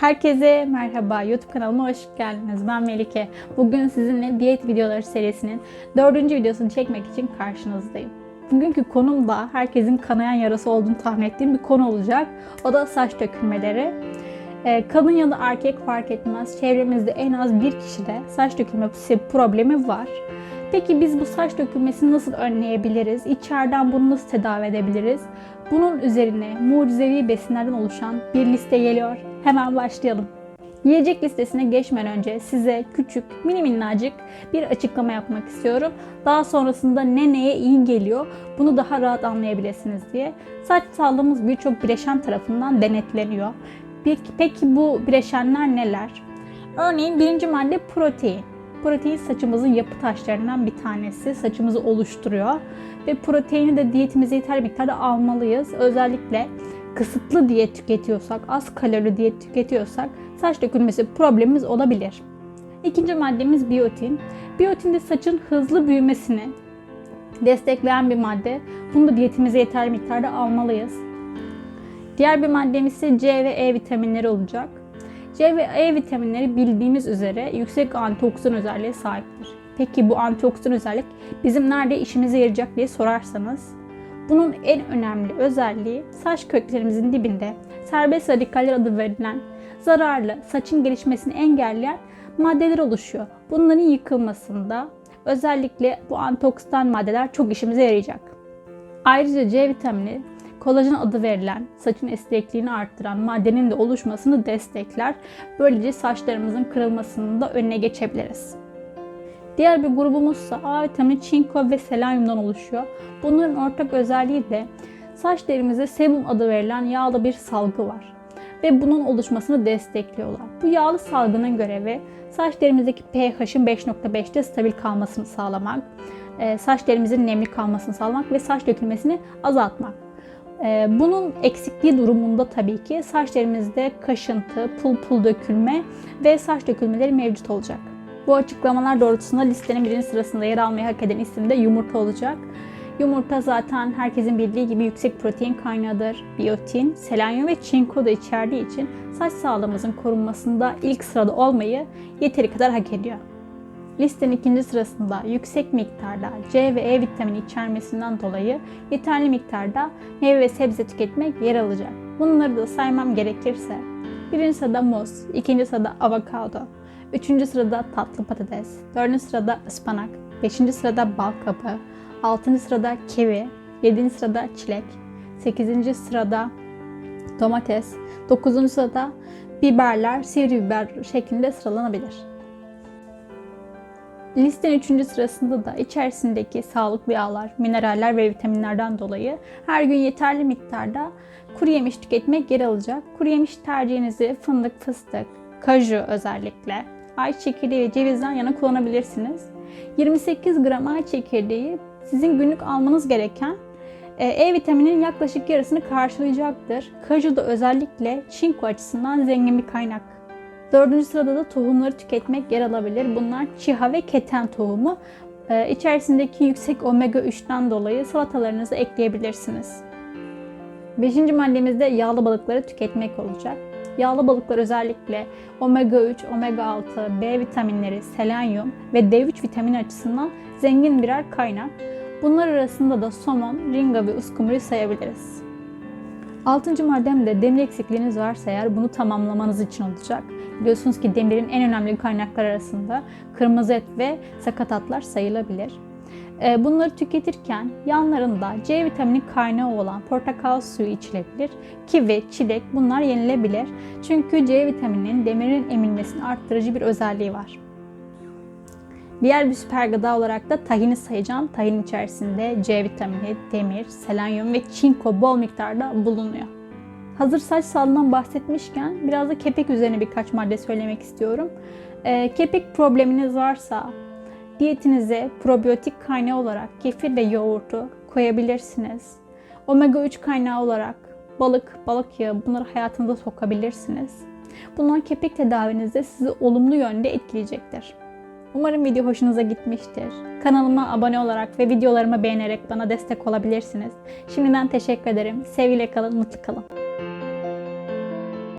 Herkese merhaba. YouTube kanalıma hoş geldiniz. Ben Melike. Bugün sizinle diyet videoları serisinin dördüncü videosunu çekmek için karşınızdayım. Bugünkü konum da herkesin kanayan yarası olduğunu tahmin ettiğim bir konu olacak. O da saç dökülmeleri. Ee, kadın ya da erkek fark etmez. Çevremizde en az bir kişide saç dökülmesi problemi var. Peki biz bu saç dökülmesini nasıl önleyebiliriz? İçeriden bunu nasıl tedavi edebiliriz? Bunun üzerine mucizevi besinlerden oluşan bir liste geliyor. Hemen başlayalım. Yiyecek listesine geçmeden önce size küçük, mini minnacık bir açıklama yapmak istiyorum. Daha sonrasında ne neye iyi geliyor bunu daha rahat anlayabilirsiniz diye. Saç sağlığımız birçok bileşen tarafından denetleniyor. Peki, peki bu bileşenler neler? Örneğin birinci madde protein. Protein saçımızın yapı taşlarından bir tanesi. Saçımızı oluşturuyor. Ve proteini de diyetimize yeterli miktarda almalıyız. Özellikle kısıtlı diyet tüketiyorsak, az kalori diyet tüketiyorsak saç dökülmesi problemimiz olabilir. İkinci maddemiz biyotin. Biyotin de saçın hızlı büyümesini destekleyen bir madde. Bunu da diyetimize yeterli miktarda almalıyız. Diğer bir maddemiz ise C ve E vitaminleri olacak. C ve E vitaminleri bildiğimiz üzere yüksek antioksidan özelliğe sahiptir. Peki bu antioksidan özellik bizim nerede işimize yarayacak diye sorarsanız bunun en önemli özelliği saç köklerimizin dibinde serbest radikaller adı verilen zararlı saçın gelişmesini engelleyen maddeler oluşuyor. Bunların yıkılmasında özellikle bu antioksidan maddeler çok işimize yarayacak. Ayrıca C vitamini kolajen adı verilen saçın esnekliğini arttıran maddenin de oluşmasını destekler. Böylece saçlarımızın kırılmasının da önüne geçebiliriz. Diğer bir grubumuzsa A vitamini, çinko ve selanyumdan oluşuyor. Bunların ortak özelliği de saç derimizde sebum adı verilen yağlı bir salgı var. Ve bunun oluşmasını destekliyorlar. Bu yağlı salgının görevi saç derimizdeki pH'in 5.5'te stabil kalmasını sağlamak, saç derimizin nemli kalmasını sağlamak ve saç dökülmesini azaltmak. Bunun eksikliği durumunda tabii ki saçlarımızda kaşıntı, pul pul dökülme ve saç dökülmeleri mevcut olacak. Bu açıklamalar doğrultusunda listenin birinci sırasında yer almayı hak eden isim de yumurta olacak. Yumurta zaten herkesin bildiği gibi yüksek protein kaynağıdır. Biyotin, selanyum ve çinko da içerdiği için saç sağlığımızın korunmasında ilk sırada olmayı yeteri kadar hak ediyor. Listenin ikinci sırasında yüksek miktarda C ve E vitamini içermesinden dolayı yeterli miktarda meyve ve sebze tüketmek yer alacak. Bunları da saymam gerekirse birinci sırada muz, ikinci sırada avokado, üçüncü sırada tatlı patates, dördüncü sırada ıspanak, beşinci sırada bal kabağı, altıncı sırada kivi, yedinci sırada çilek, sekizinci sırada domates, dokuzuncu sırada biberler, sivri biber şeklinde sıralanabilir. Listenin 3. sırasında da içerisindeki sağlıklı yağlar, mineraller ve vitaminlerden dolayı her gün yeterli miktarda kuru yemiş tüketmek yer alacak. Kuru yemiş tercihinizi fındık, fıstık, kaju özellikle, ay çekirdeği ve cevizden yana kullanabilirsiniz. 28 gram ay çekirdeği sizin günlük almanız gereken E vitaminin yaklaşık yarısını karşılayacaktır. Kaju da özellikle çinko açısından zengin bir kaynak. Dördüncü sırada da tohumları tüketmek yer alabilir. Bunlar çiha ve keten tohumu. Ee, içerisindeki yüksek omega 3'ten dolayı salatalarınıza ekleyebilirsiniz. Beşinci maddemiz de yağlı balıkları tüketmek olacak. Yağlı balıklar özellikle omega 3, omega 6, B vitaminleri, selanyum ve D3 vitamini açısından zengin birer kaynak. Bunlar arasında da somon, ringa ve uskumruyu sayabiliriz. Altıncı maddem de demir eksikliğiniz varsa eğer bunu tamamlamanız için olacak. Biliyorsunuz ki demirin en önemli kaynaklar arasında kırmızı et ve sakatatlar sayılabilir. Bunları tüketirken yanlarında C vitamini kaynağı olan portakal suyu içilebilir. Kivi, çilek bunlar yenilebilir. Çünkü C vitamininin demirin emilmesini arttırıcı bir özelliği var. Diğer bir süper gıda olarak da tahini sayacağım. Tahin içerisinde C vitamini, demir, selanyum ve çinko bol miktarda bulunuyor. Hazır saç sağlığından bahsetmişken biraz da kepek üzerine birkaç madde söylemek istiyorum. E, kepek probleminiz varsa diyetinize probiyotik kaynağı olarak kefir ve yoğurtu koyabilirsiniz. Omega 3 kaynağı olarak balık, balık yağı bunları hayatınıza sokabilirsiniz. Bunlar kepek tedavinizde sizi olumlu yönde etkileyecektir. Umarım video hoşunuza gitmiştir. Kanalıma abone olarak ve videolarımı beğenerek bana destek olabilirsiniz. Şimdiden teşekkür ederim. Sevgiyle kalın, mutlu kalın.